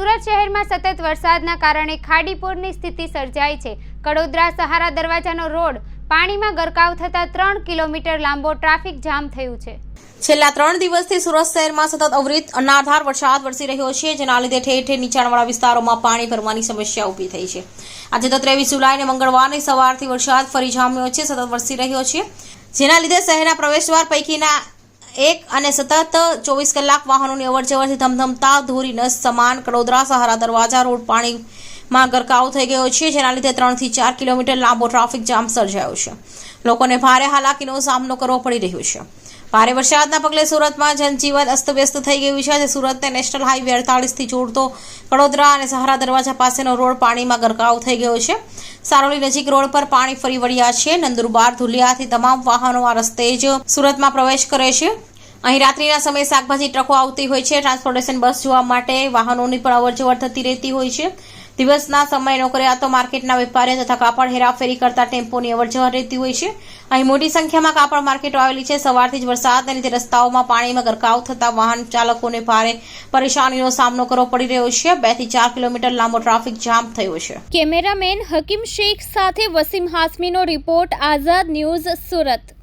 સુરત શહેરમાં સતત વરસાદના કારણે ખાડીપુરની સ્થિતિ સર્જાઈ છે. કડોદરા સહારા દરવાજાનો રોડ પાણીમાં ગરકાવ થતા ત્રણ કિલોમીટર લાંબો ટ્રાફિક જામ થયું છે. છેલ્લા ત્રણ દિવસથી સુરત શહેરમાં સતત અવિરત અનાધાર વરસાદ વરસી રહ્યો છે, જેના લીધે ઠેર ઠેર નીચાણવાળા વિસ્તારોમાં પાણી ભરવાની સમસ્યા ઊભી થઈ છે. આજે તો ત્રેવીસ જુલાઈને મંગળવારની સવારથી વરસાદ ફરી જામ્યો છે, સતત વરસી રહ્યો છે. જેના લીધે શહેરના પ્રવેશદ્વાર પૈકીના એક અને સતત ચોવીસ કલાક વાહનોની અવરજવરથી ધમધમતા, ધોરી, નસ, સમાન, કડોદરા, સહારા, દરવાજા, રોડ, પાણીમાં ગરકાવ થઈ ગયો છે, જેના લીધે ત્રણથી ચાર કિલોમીટર લાંબો ટ્રાફિક જામ સર્જાયો છે. લોકોને ભારે હાલાકીનો સામનો કરવો પડી રહ્યો છે. ભારે વરસાદના પગલે સુરતમાં જનજીવન અસ્તવ્યસ્ત થઈ ગયું છે આજે સુરતને નેશનલ હાઈવે અડતાળીસથી જોડતો કડોદરા અને સહારા દરવાજા પાસેનો રોડ પાણીમાં ગરકાવ થઈ ગયો છે. સારોલી નજીક રોડ પર પાણી ફરી વળ્યા છે. નંદુરબાર, ધુલિયાથી તમામ વાહનો આ રસ્તે જ સુરતમાં પ્રવેશ કરે છે. અહીં રાત્રિના સમયે શાકભાજી, ટ્રકો આવતી હોય છે. ટ્રાન્સપોર્ટેશન બસ જોવા માટે વાહનોની પણ અવરજવર થતી રહેતી હોય છે. દિવસના સમયે નોકરિયાતો માર્કેટના વેપારીઓ તથા કાપડ હેરાફેરી કરતા ટેમ્પોની અવરજવર રહેતી હોય છે. અહીં મોટી સંખ્યામાં કાપડ માર્કેટો આવેલી છે. સવારથી જ વરસાદને લીધે રસ્તાઓમાં પાણીમાં ગરકાવ થતા વાહન ચાલકોને ભારે પરેશાનીનો સામનો કરવો પડી રહ્યો છે. બેથી ચાર કિલોમીટર લાંબો ટ્રાફિક જામ થયો છે. કેમેરામેન હકીમ શેખ સાથે વસીમ હાસમીનો રિપોર્ટ, આઝાદ ન્યૂઝ સુરત.